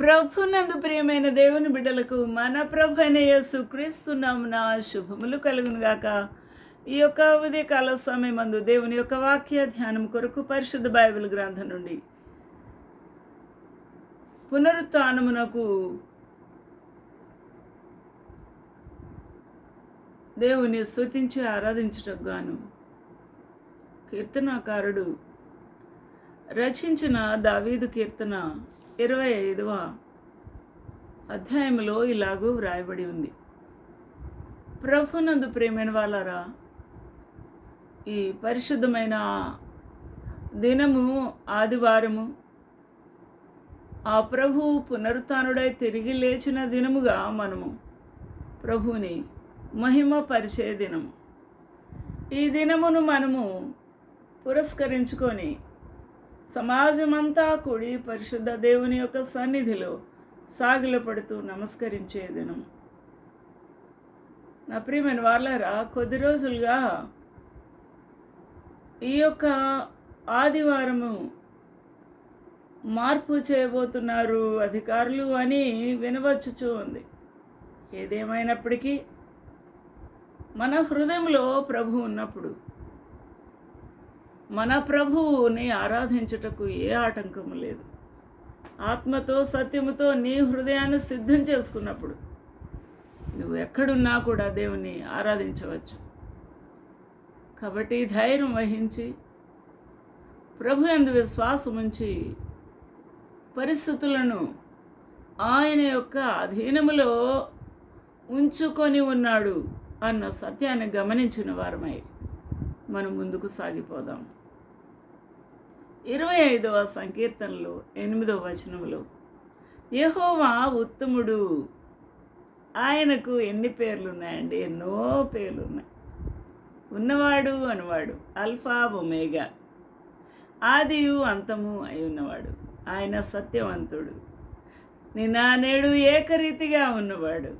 ప్రభునందు ప్రియమైన దేవుని బిడ్డలకు మన ప్రభు అయిన యేసు క్రీస్తున్నామున శుభములు కలుగునుగాక. ఈ యొక్క ఉదయకాల సమయమందు దేవుని యొక్క వాక్య ధ్యానం కొరకు పరిశుద్ధ బైబిల్ గ్రంథం నుండి పునరుత్నమునకు దేవుని స్థుతించి ఆరాధించుటకు గాను కీర్తనాకారుడు రచించిన దావీదు కీర్తన ఇరవై ఐదవ అధ్యాయంలో ఇలాగూ వ్రాయబడి ఉంది. ప్రభునందు ప్రేమైన వాళ్ళారా ఈ పరిశుద్ధమైన దినము ఆదివారము ఆ ప్రభు పునరుత్డై తిరిగి లేచిన దినముగా మనము ప్రభువుని మహిమ పరిచే దినము. ఈ దినమును మనము పురస్కరించుకొని సమాజమంతా కూడి పరిశుద్ధ దేవుని యొక్క సన్నిధిలో సాగిలపడుతూ నమస్కరించే దినం. నా ప్రియమైన వాళ్ళరా కొద్ది రోజులుగా ఈ యొక్క ఆదివారము మార్పు చేయబోతున్నారు అధికారులు అని వినవచ్చుచూ ఉంది. ఏదేమైనప్పటికీ మన హృదయంలో ప్రభు ఉన్నప్పుడు మన ప్రభువుని ఆరాధించుటకు ఏ ఆటంకము లేదు. ఆత్మతో సత్యముతో నీ హృదయాన్ని సిద్ధం చేసుకున్నప్పుడు నువ్వు ఎక్కడున్నా కూడా దేవుని ఆరాధించవచ్చు. కాబట్టి ధైర్యం వహించి ప్రభు ఎందు విశ్వాసం ఉంచి పరిస్థితులను ఆయన యొక్క అధీనములో ఉంచుకొని ఉన్నాడు అన్న సత్యాన్ని గమనించిన వారమై మనం ముందుకు సాగిపోదాం. ఇరవై ఐదవ సంకీర్తనలో ఎనిమిదవ వచనంలో యహోవా ఉత్తముడు. ఆయనకు ఎన్ని పేర్లు ఉన్నాయండి ఎన్నో పేర్లు ఉన్నాయి ఉన్నవాడు అనవాడు అల్ఫా ఒమేగా. ఆదియు అంతము అయి ఉన్నవాడు ఆయన సత్యవంతుడు. నిన్న నేడు ఏకరీతిగా ఉన్నవాడు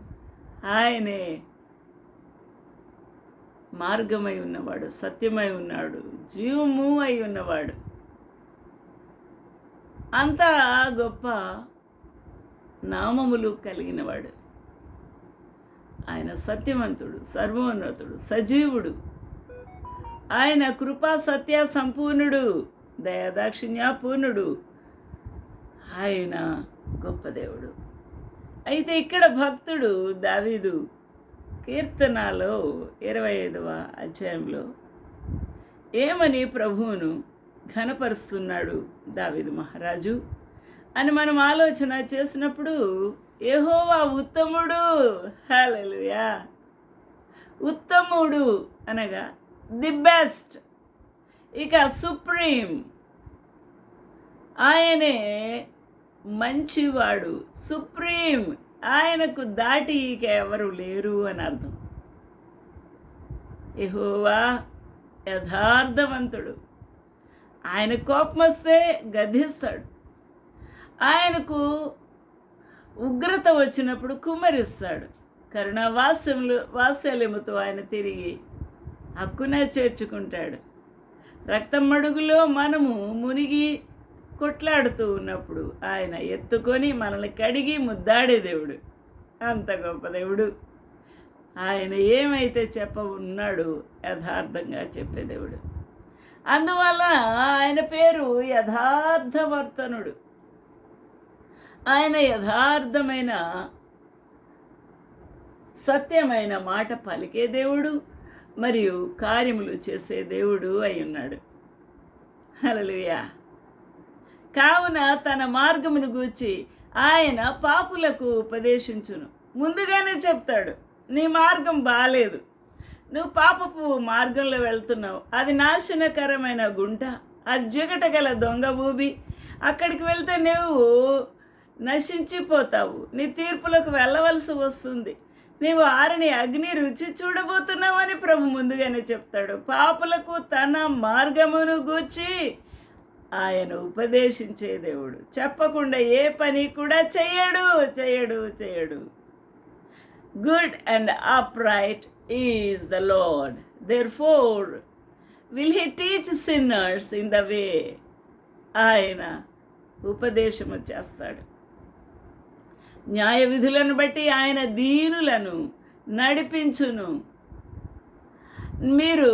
ఆయనే మార్గమై ఉన్నవాడు సత్యమై ఉన్నాడు జీవము అయి ఉన్నవాడు. అంత గొప్ప నామములు కలిగినవాడు. ఆయన సత్యవంతుడు సర్వోన్నతుడు సజీవుడు. ఆయన కృపా సత్య సంపూర్ణుడు దయాదాక్షిణ్యాపూర్ణుడు ఆయన గొప్ప దేవుడు. అయితే ఇక్కడ భక్తుడు దావీదు కీర్తనలో ఇరవై ఐదవ అధ్యాయంలో ఏమని ప్రభువును ఘనపరుస్తున్నాడు దావిదు మహారాజు. అని మనం ఆలోచన చేసినప్పుడు ఏహోవా ఉత్తముడు. హలలుయా ఉత్తముడు అనగా ది బెస్ట్ ఇక సుప్రీం. ఆయనే మంచివాడు సుప్రీం. ఆయనకు దాటి ఇక ఎవరు లేరు అని అర్థం. ఎహోవా యథార్థవంతుడు. ఆయన కోపం వస్తే గద్దిస్తాడు. ఆయనకు ఉగ్రత వచ్చినప్పుడు కుమ్మరిస్తాడు. కరుణ వాస్యములు వాత్సల్యముతో ఆయన తిరిగి హక్కునే చేర్చుకుంటాడు. రక్తం మడుగులో మనము మునిగి కొట్లాడుతూ ఉన్నప్పుడు ఆయన ఎత్తుకొని మనల్ని కడిగి ముద్దాడే దేవుడు. అంత గొప్ప దేవుడు. ఆయన ఏమైతే చెప్ప ఉన్నాడు యథార్థంగా చెప్పే దేవుడు. అందువల్ల ఆయన పేరు యథార్థవర్తనుడు. ఆయన యథార్థమైన సత్యమైన మాట పలికే దేవుడు మరియు కార్యములు చేసే దేవుడు అయి ఉన్నాడు హలలుయా కావున తన మార్గమును గూర్చి ఆయన పాపులకు ఉపదేశించును. ముందుగానే చెప్తాడు నీ మార్గం బాలేదు. నువ్వు పాపపు మార్గంలో వెళ్తున్నావు. అది నాశనకరమైన గుంట. అది జిగట గల దొంగ భూమి. అక్కడికి వెళ్తే నువ్వు నశించిపోతావు. నీ తీర్పులకు వెళ్ళవలసి వస్తుంది. నీవు ఆరిని అగ్ని రుచి చూడబోతున్నావని ప్రభు ముందుగానే చెప్తాడు. పాపులకు తన మార్గమును గూర్చి ఆయన ఉపదేశించే దేవుడు. చెప్పకుండా ఏ పని కూడా చేయడు చేయడు చేయడు good and upright is the Lord. Therefore will he teach sinners in the way ఆయన ఉపదేశము చేస్తాడు. న్యాయ విధులను బట్టి ఆయన దీనులను నడిపించును. మీరు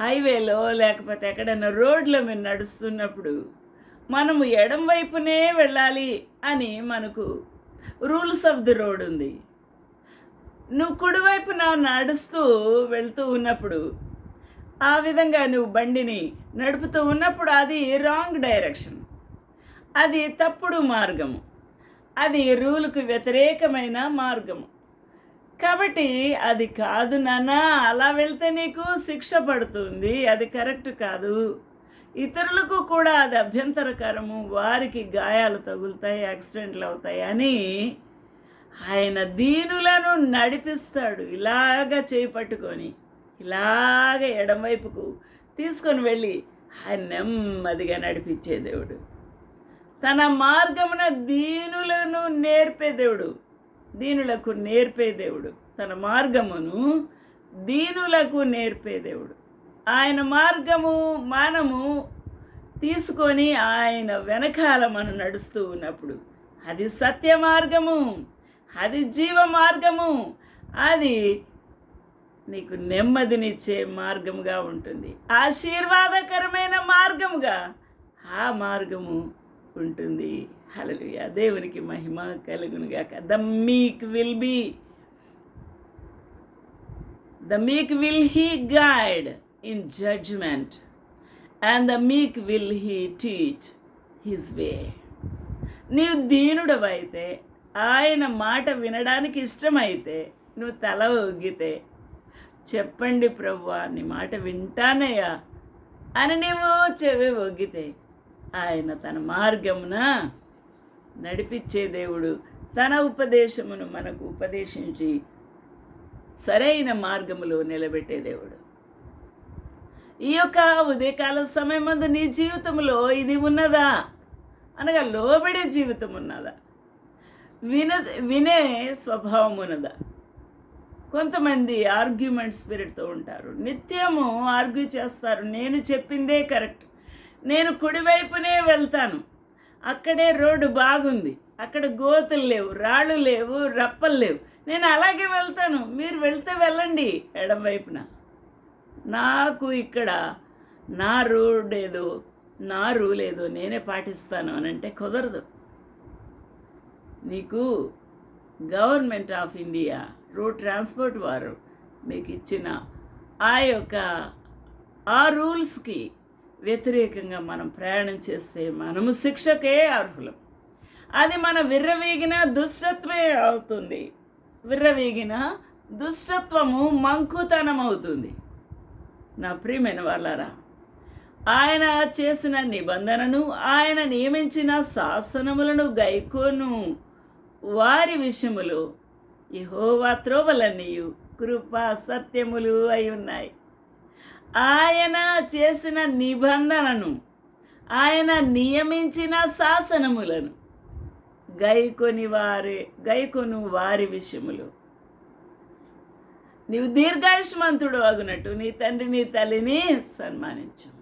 హైవేలో లేకపోతే ఎక్కడైనా రోడ్ల మీద నడుస్తున్నప్పుడు మనము ఎడం వైపునే వెళ్ళాలి అని మనకు రూల్స్ ఆఫ్ ది రోడ్ ఉంది. నువ్వు కుడివైపున నడుస్తూ వెళ్తూ ఉన్నప్పుడు ఆ విధంగా నువ్వు బండిని నడుపుతూ ఉన్నప్పుడు అది రాంగ్ డైరెక్షన్. అది తప్పుడు మార్గము. అది రూలుకు వ్యతిరేకమైన మార్గము. కాబట్టి అది కాదు నాన్న అలా వెళ్తే నీకు శిక్ష పడుతుంది. అది కరెక్ట్ కాదు. ఇతరులకు కూడా అది అభ్యంతరకరము. వారికి గాయాలు తగులుతాయి యాక్సిడెంట్లు అవుతాయి అని ఆయన దీనులను నడిపిస్తాడు. ఇలాగ చేయి పట్టుకొని ఇలాగ ఎడమవైపుకు తీసుకొని వెళ్ళి ఆయన నెమ్మదిగా నడిపించే దేవుడు. తన మార్గమున దీనులను నేర్పే దేవుడు. దీనులకు నేర్పే దేవుడు. తన మార్గమును దీనులకు నేర్పే దేవుడు. ఆయన మార్గము మనము తీసుకొని ఆయన వెనకాల మనం నడుస్తూ ఉన్నప్పుడు అది సత్య మార్గము అది జీవ మార్గము అది నీకు నెమ్మదినిచ్చే మార్గముగా ఉంటుంది. ఆశీర్వాదకరమైన మార్గముగా ఆ మార్గము ఉంటుంది. హల్లెలూయా. దేవునికి మహిమ కలుగునుగాక. The meek will be the meek will he guide in judgment and the meek will he teach his way నీవు దీనుడవైతే ఆయన మాట వినడానికి ఇష్టమైతే నువ్వు తల ఒగ్గితే చెప్పండి ప్రభు నీ మాట వింటానయ్యా అని నీవు చెవి ఒగ్గితే ఆయన తన మార్గమున నడిపించే దేవుడు తన ఉపదేశమును మనకు ఉపదేశించి సరైన మార్గములో నిలబెట్టే దేవుడు. ఈ యొక్క ఉదయకాల సమయమందు నీ జీవితంలో ఇది ఉన్నదా? అనగా లోబడే జీవితం ఉన్నదా? విన వినే స్వభావం ఉన్నదా? కొంతమంది ఆర్గ్యుమెంట్ స్పిరిట్తో ఉంటారు. నిత్యము ఆర్గ్యూ చేస్తారు. నేను చెప్పిందే కరెక్ట్. నేను కుడివైపునే వెళ్తాను. అక్కడే రోడ్డు బాగుంది. అక్కడ గోతులు లేవు రాళ్ళు లేవు రప్పలు లేవు. నేను అలాగే వెళ్తాను. మీరు వెళ్తే వెళ్ళండి ఎడం వైపున. నాకు ఇక్కడ నా రోడ్ ఏదో నా రూల్ ఏదో నేనే పాటిస్తాను అని అంటే కుదరదు. నీకు government of India road transport వారు మీకు ఇచ్చిన ఆ యొక్క ఆ రూల్స్కి వ్యతిరేకంగా మనం ప్రయాణం చేస్తే మనము శిక్షకే అర్హులం. అది మన విర్రవీగిన దుష్టత్వమే అవుతుంది. విర్రవీగిన దుష్టత్వము మంకుతనం అవుతుంది నా ప్రియమైన వాళ్ళారా ఆయన చేసిన నిబంధనను ఆయన నియమించిన శాసనములను గైకోను. వారి విషయములో యహోవా త్రోవలన్నీయు కృప సత్యములు అయి ఉన్నాయి. ఆయన చేసిన నిబంధనను ఆయన నియమించిన శాసనములను గైకొని వారి గైకొను వారి విషయములు. నీవు దీర్ఘాయుష్మంతుడు అగునట్టు. నీ తండ్రి నీ తల్లిని సన్మానించు.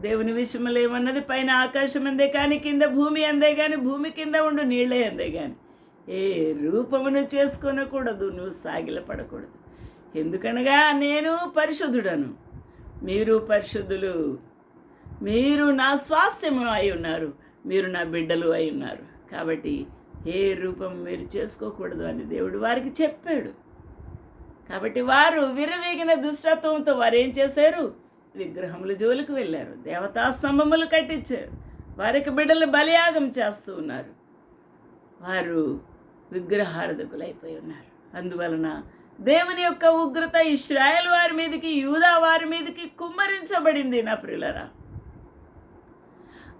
దేవుని విషయంలో ఏమన్నది? పైన ఆకాశం అందే కానీ కింద భూమి అందే కానీ భూమి కింద ఉండు నీళ్ళే అందే కానీ. ఏ రూపమును చేసుకొనకూడదు నువ్వు సాగిలపడకూడదు. ఎందుకనగా నేను పరిశుద్ధుడను. మీరు పరిశుద్ధులు. మీరు నా స్వాస్థ్యము అయి ఉన్నారు. మీరు నా బిడ్డలు అయి ఉన్నారు. కాబట్టి ఏ రూపం మీరు చేసుకోకూడదు అని దేవుడు వారికి చెప్పాడు. కాబట్టి వారు విరవేగిన దుష్టత్వంతో వారు ఏం చేశారు? విగ్రహముల జోలికి వెళ్ళారు. దేవతా స్తంభములు కట్టించారు. వారికి బిడ్డలు బలియాగం చేస్తూ ఉన్నారు. వారు విగ్రహారధకులైపోయి ఉన్నారు. అందువలన దేవుని యొక్క ఉగ్రత ఇస్రాయల్ వారి మీదకి యూదా వారి మీదకి కుమ్మరించబడింది నా ప్రియులరా.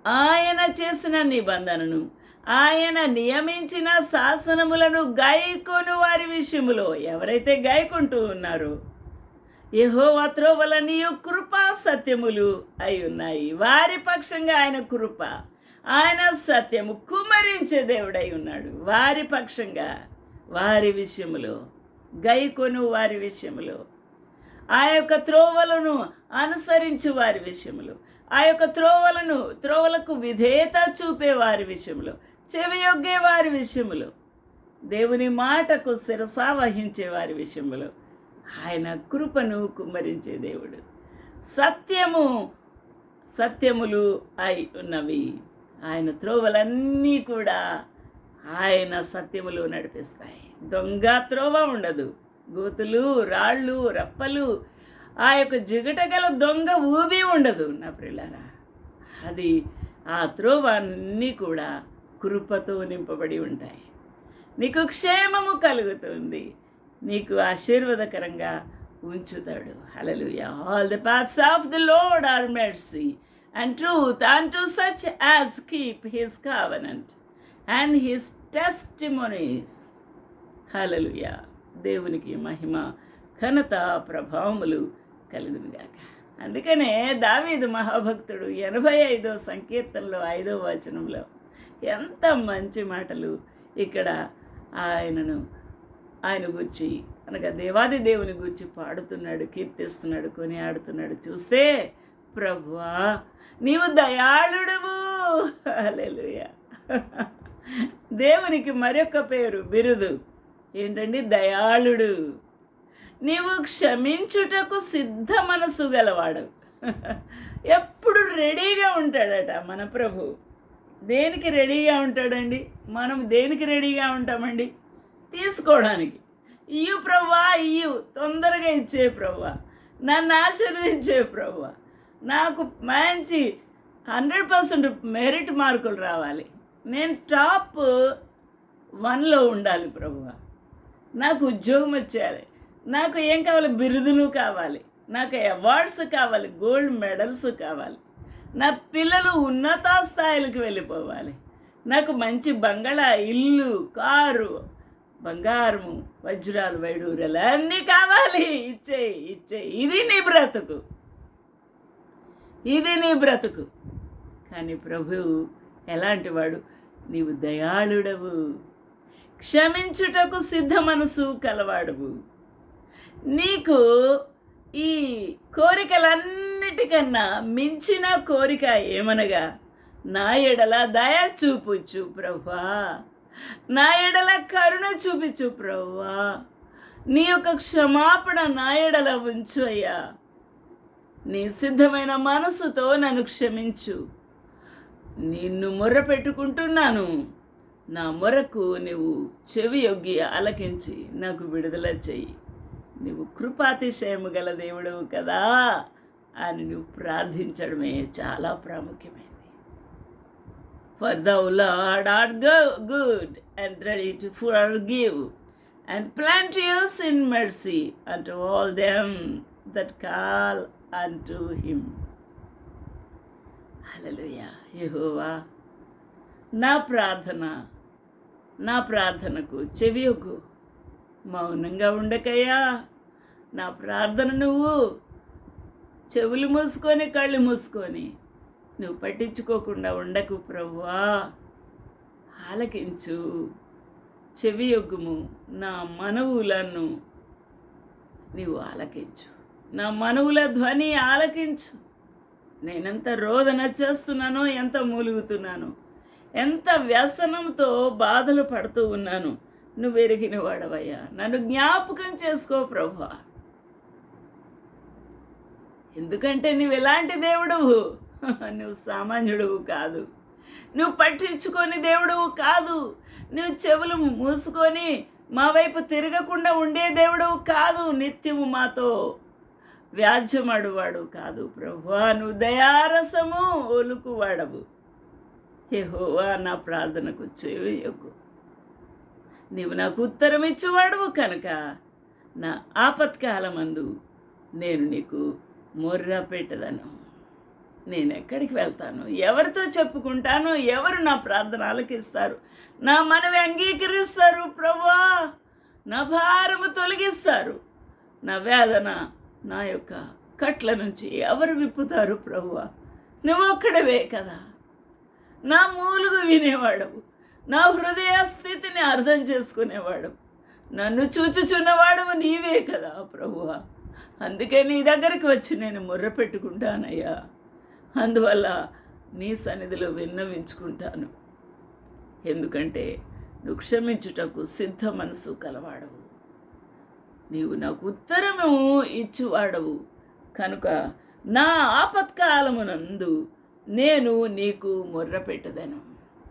ఆయన చేసిన నిబంధనను ఆయన నియమించిన శాసనములను గాయకును వారి విషయములో. ఎవరైతే గాయకుంటూ ఉన్నారో యహో త్రోవలనియు కృపా సత్యములు అయి ఉన్నాయి. వారి పక్షంగా ఆయన కృప ఆయన సత్యము కుమరించే దేవుడై ఉన్నాడు. వారి పక్షంగా వారి విషయములో గైకొను వారి విషయములో ఆ యొక్క త్రోవలను అనుసరించు వారి విషయములు ఆ యొక్క త్రోవలను త్రోవలకు విధేయత చూపే వారి విషయంలో చెవియొగ్గే వారి విషయంలో దేవుని మాటకు శిరసా వహించే వారి విషయములో. ఆయన కృపను కుమ్మరించే దేవుడు. సత్యము సత్యములు అయి ఉన్నవి. ఆయన త్రోవలన్నీ కూడా ఆయన సత్యములు నడిపిస్తాయి. దొంగ త్రోవ ఉండదు. గోతులు రాళ్ళు రప్పలు ఆ యొక్క జిగటగల దొంగ ఊబి ఉండదు నా పిల్లరా అది ఆ త్రోవ అన్నీ కూడా కృపతో నింపబడి ఉంటాయి. నీకు క్షేమము కలుగుతుంది. నీకు ఆశీర్వాదకరంగా ఉంచుతాడు. Hallelujah all the paths of the Lord are mercy and truth and to such as keep his covenant and his testimonies hallelujah దేవునికి మహిమ ఘనత ప్రభావములు కలుగునుగాక అందుకనే దావీదు మహాభక్తుడు ఎనభై ఐదో సంకీర్తనలో ఐదో వచనంలో ఎంత మంచి మాటలు ఇక్కడ ఆయనను ఆయన గురించి అనగా దేవాది దేవుని గురించి పాడుతున్నాడు కీర్తిస్తున్నాడు కొని ఆడుతున్నాడు చూస్తే ప్రభువా నీవు దయాళుడువు. హల్లెలూయా. దేవునికి మరొక పేరు బిరుదు. ఏంటండి? దయాళుడు. నీవు క్షమించుటకు సిద్ధ మనసు గలవాడు. ఎప్పుడు రెడీగా ఉంటాడట మన ప్రభు. దేనికి రెడీగా ఉంటాడండి? మనం దేనికి రెడీగా ఉంటామండి? తీసుకోవడానికి. ఇయ్యు ప్రవ్వా ఇయ్యు. తొందరగా ఇచ్చే ప్రవ్వా. నన్ను ఆశీర్వదించే ప్రవ్వా. నాకు మంచి హండ్రెడ్ పర్సెంట్ మెరిట్ మార్కులు రావాలి. నేను టాప్ వన్లో ఉండాలి ప్రభువా నాకు ఉద్యోగం వచ్చేయాలి. నాకు ఏం కావాలి? బిరుదులు కావాలి. నాకు అవార్డ్స్ కావాలి. గోల్డ్ మెడల్స్ కావాలి. నా పిల్లలు ఉన్నత స్థాయిలకు వెళ్ళిపోవాలి. నాకు మంచి బంగళా ఇల్లు కారు బంగారము వజ్రాలు వైడూరలు అన్నీ కావాలి. ఇచ్చే ఇచ్చే. ఇది నీ బ్రతుకు. ఇది నీ బ్రతుకు. కానీ ప్రభువు ఎలాంటి వాడు? నీవు దయాళుడవు. క్షమించుటకు సిద్ధ మనసు కలవాడవు. నీకు ఈ కోరికలన్నిటికన్నా మించిన కోరిక ఏమనగా నా ఎడల దయ చూపుచు ప్రభా నా ఎడల కరుణ చూపించు ప్రభా నీ యొక్క క్షమాపణ నా ఎడల ఉంచు అయ్యా. నీ సిద్ధమైన మనసుతో నన్ను క్షమించు. నిన్ను మొర్ర పెట్టుకుంటున్నాను. నా మొరకు నువ్వు చెవి యొగ్గి అలకించి నాకు విడుదల చెయ్యి. నువ్వు కృపాతిశయము గల దేవుడవు కదా అని నువ్వు ప్రార్థించడమే చాలా ప్రాముఖ్యమైనది for thou Lord are go good and ready to forgive and plenteous in mercy and all them that call and him hallelujah యహోవా నా ప్రార్థన నా ప్రార్థనకు చెవియకు మౌనంగా ఉండకయ్యా. నా ప్రార్థన నువ్వు. చెవులు మూసుకొని కళ్ళు మూసుకొని. నువ్వు పట్టించుకోకుండా ఉండకు ప్రవ్వా. ఆలకించు. చెవి యొగ్గుము. నా మనవులను నీవు ఆలకించు. నా మనవుల ధ్వని ఆలకించు. నేనెంత రోదన చేస్తున్నానో ఎంత మూలుగుతున్నానో ఎంత వ్యసనంతో బాధలు పడుతూ ఉన్నాను నువ్వు ఎరిగిన వాడవయ్యా. నన్ను జ్ఞాపకం చేసుకో ప్రభా ఎందుకంటే నువ్వు ఎలాంటి దేవుడువు? నువ్వు సామాన్యుడువు కాదు. నువ్వు పట్టించుకొని దేవుడువు కాదు. నువ్వు చెవులు మూసుకొని మా వైపు తిరగకుండా ఉండే దేవుడువు కాదు. నిత్యము మాతో వ్యాజ్యమడువాడు కాదు. ప్రభువా నువ్వు దయారసము ఒలుకువాడవు. ఏహోవా నా ప్రార్థనకు చెవియొగ్గు నీవు నాకు ఉత్తరం ఇచ్చేవాడువు కనుక నా ఆపత్కాలమందు నేను నీకు మొర్ర పెట్టదను నేను ఎక్కడికి వెళ్తాను? ఎవరితో చెప్పుకుంటాను? ఎవరు నా ప్రార్థన ఆలకిస్తారు నా మనవి అంగీకరిస్తారు ప్రభా. నా భారము తొలగిస్తారు. నా వేదన నా యొక్క కట్ల నుంచి ఎవరు విప్పుతారు ప్రభువా నువ్వు ఒక్కడవే కదా. నా మూలుగు వినేవాడవు. నా హృదయ స్థితిని అర్థం చేసుకునేవాడు నన్ను చూచుచున్నవాడవు నీవే కదా ప్రభువా అందుకే నీ దగ్గరికి వచ్చి నేను ముర్ర పెట్టుకుంటానయ్యా. అందువల్ల నీ సన్నిధిలో విన్నవించుకుంటాను. ఎందుకంటే నువ్వు క్షమించుటకు సిద్ధ మనసు కలవాడవు. నీవు నాకు ఉత్తరము ఇచ్చువాడవు. కనుక నా ఆపత్కాలమునందు నేను నీకు మొర్ర పెట్టదను.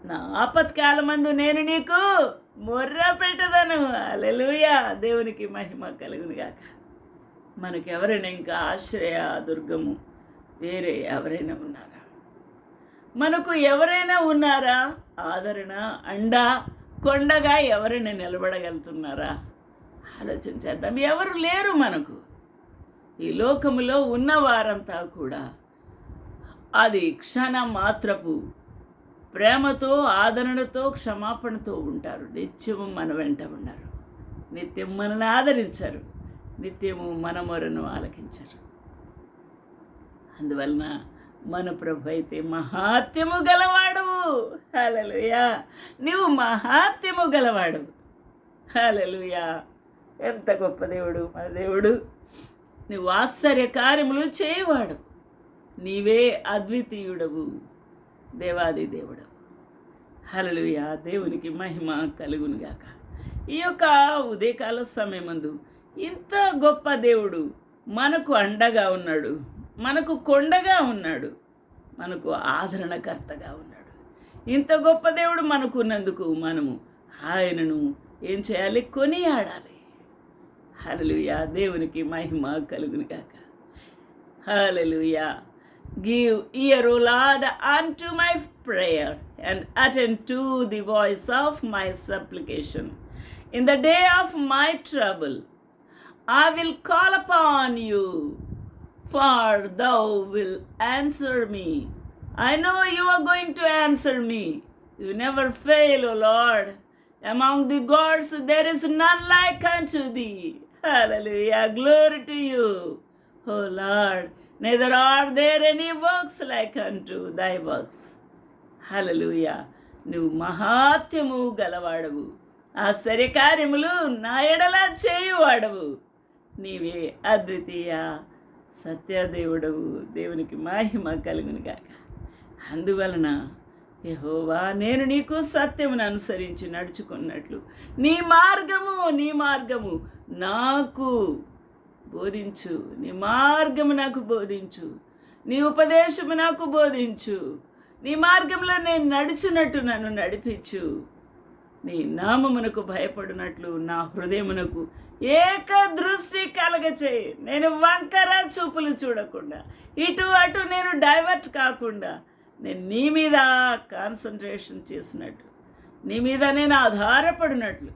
నా ఆపత్కాలమందు నేను నీకు మొర్ర పెట్టదను. అలెలుయా దేవునికి మహిమ కలుగును గాక మనకెవరైనా ఇంకా ఆశ్రయ దుర్గము వేరే ఎవరైనా ఉన్నారా? మనకు ఎవరైనా ఉన్నారా? ఆదరణ అండ కొండగా ఎవరైనా నిలబడగలుగుతున్నారా? ఆలోచన చేద్దాం. ఎవరు లేరు మనకు. ఈ లోకములో ఉన్నవారంతా కూడా అది క్షణ మాత్రపు ప్రేమతో ఆదరణతో క్షమాపణతో ఉంటారు. నిత్యము మన వెంట ఉన్నారు. నిత్యం మనల్ని ఆదరించారు. నిత్యము మన మొరను ఆలకించరు. అందువలన మన ప్రభు అయితే మహాత్యము గలవాడు. హలలుయా నీవు మహాత్యము గలవాడు. హలలుయా ఎంత గొప్ప దేవుడు మన దేవుడు. నువ్వు ఆశ్చర్య కార్యములు చేయవాడు. నీవే అద్వితీయుడవు దేవాది దేవుడు. హలలుయా దేవునికి మహిమ కలుగునుగాక. ఈ యొక్క ఉదయకాల సమయమందు ఇంత గొప్ప దేవుడు మనకు అండగా ఉన్నాడు మనకు కొండగా ఉన్నాడు మనకు ఆదరణకర్తగా ఉన్నాడు. ఇంత గొప్ప దేవుడు మనకున్నందుకు మనము ఆయనను ఏం చేయాలి? కొనియాడాలి. హలలుయా దేవునికి మహిమ కలుగునిగాక hallelujah give ear Lord Lord to my prayer and attend to the voice of my supplication in the day of my trouble I will call upon you, for thou will answer me. I know you are going to answer me. You never fail, O Lord. Among the gods there is none like unto thee. Hallelujah. Glory to you, O Lord. Neither are there any works like unto thy works. హలలుయ నువ్వు మహాత్యము గలవాడవు ఆశ్చర్యకార్యములు నా ఎడల చేయువాడవు నీవే అద్వితీయ సత్యదేవుడవు. దేవునికి మహిమ కలుగును గాక. అందువలన యహోవా నేను నీకు సత్యమును అనుసరించి నడుచుకున్నట్లు నీ మార్గము నీ మార్గము నాకు బోధించు. నీ మార్గము నాకు బోధించు. నీ ఉపదేశము నాకు బోధించు. నీ మార్గంలో నేను నడిచినట్టు నన్ను నడిపించు. నీ నామమునకు భయపడినట్లు నా హృదయమునకు ఏక దృష్టి కలగచేయి. నేను వంకర చూపులు చూడకుండా ఇటు అటు నేను డైవర్ట్ కాకుండా నేను నీ మీద కాన్సన్ట్రేషన్ చేసినట్లు నీ మీద నేను ఆధారపడినట్లు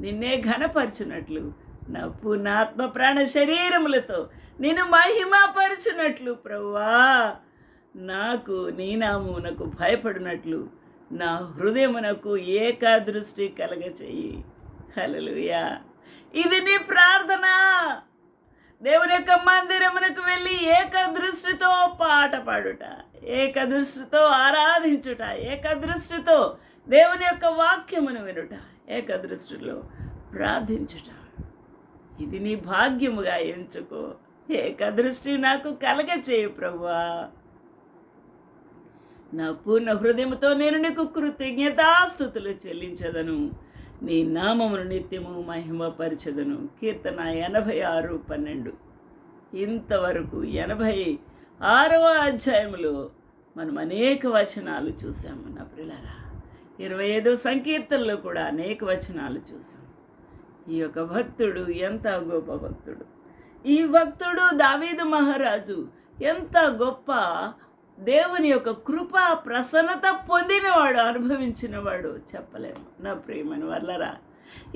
నిన్నే ఘనపరిచినట్లు నా పూర్ణాత్మ ప్రాణ శరీరములతో నేను మహిమపరిచినట్లు ప్రవ్వా. నాకు నీ నామమునకు భయపడినట్లు నా హృదయమునకు ఏకాదృష్టి కలగచేయి. హలలుయా ఇది నీ ప్రార్థన. దేవుని యొక్క మందిరమునకు వెళ్ళి ఏకదృష్టితో పాట పాడుట ఏకదృష్టితో ఆరాధించుట ఏకదృష్టితో దేవుని యొక్క వాక్యమును వినుట ఏకదృష్టిలో ప్రార్థించుట. ఇది నీ భాగ్యముగా ఎంచుకో. ఏకదృష్టి నాకు కలగచేయు ప్రభువా. నా పూర్ణ హృదయముతో నేను నీకు కృతజ్ఞతాస్థుతులు చెల్లించదను. నీ నామమును నిత్యము మహిమపరచదను. కీర్తన ఎనభై ఆరు పన్నెండు. ఇంతవరకు ఎనభై ఆరవ అధ్యాయంలో మనం అనేక వచనాలు చూసాము నా ప్రిలరా. ఇరవై ఐదో సంకీర్తనలో కూడా అనేక వచనాలు చూసాం ఈ యొక్క భక్తుడు ఎంత గొప్ప భక్తుడు. ఈ భక్తుడు దావీదు మహారాజు ఎంత గొప్ప దేవుని యొక్క కృప ప్రసన్నత పొందినవాడు అనుభవించినవాడు చెప్పలేము. నా ప్రేమని వల్లరా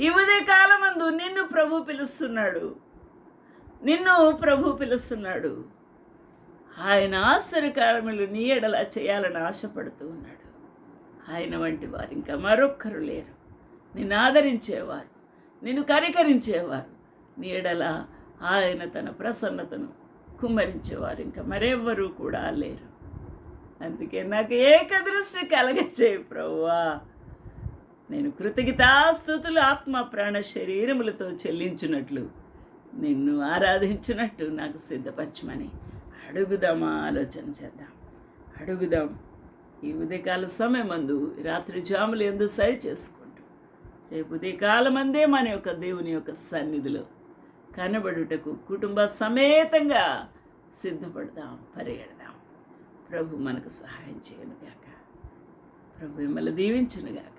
ఈ కాలమందు నిన్ను ప్రభు పిలుస్తున్నాడు. నిన్ను ప్రభు పిలుస్తున్నాడు. ఆయన ఆశ్చర్యకారములు నీ ఎడలా చేయాలని ఆశపడుతూ ఉన్నాడు. ఆయన వంటి వారు ఇంకా మరొక్కరు లేరు. నిన్ను ఆదరించేవారు నిన్ను కనికరించేవారు. నీ ఎడల ఆయన తన ప్రసన్నతను కుమ్మరించేవారు. ఇంకా మరెవ్వరూ కూడా లేరు. అందుకే నాకు ఏకదృష్టి కలగచ్చేయి ప్రభువా నేను కృతజ్ఞతాస్థుతులు ఆత్మ ప్రాణ శరీరములతో చెల్లించినట్లు నిన్ను ఆరాధించినట్టు నాకు సిద్ధపరచమని అడుగుదామా ఆలోచన చేద్దాం. అడుగుదాం. ఈ ఉదయకాల సమయమందు రాత్రి జాములు ఎందు సరి చేసుకుంటూ రేపు ఉదయకాలం అందే మన యొక్క దేవుని యొక్క సన్నిధిలో కనబడుటకు కుటుంబ సమేతంగా సిద్ధపడదాం పరిగెడదాం. ప్రభు మనకు సహాయం చేయనుగాక. ప్రభు మిమ్మల్ని దీవించునుగాక.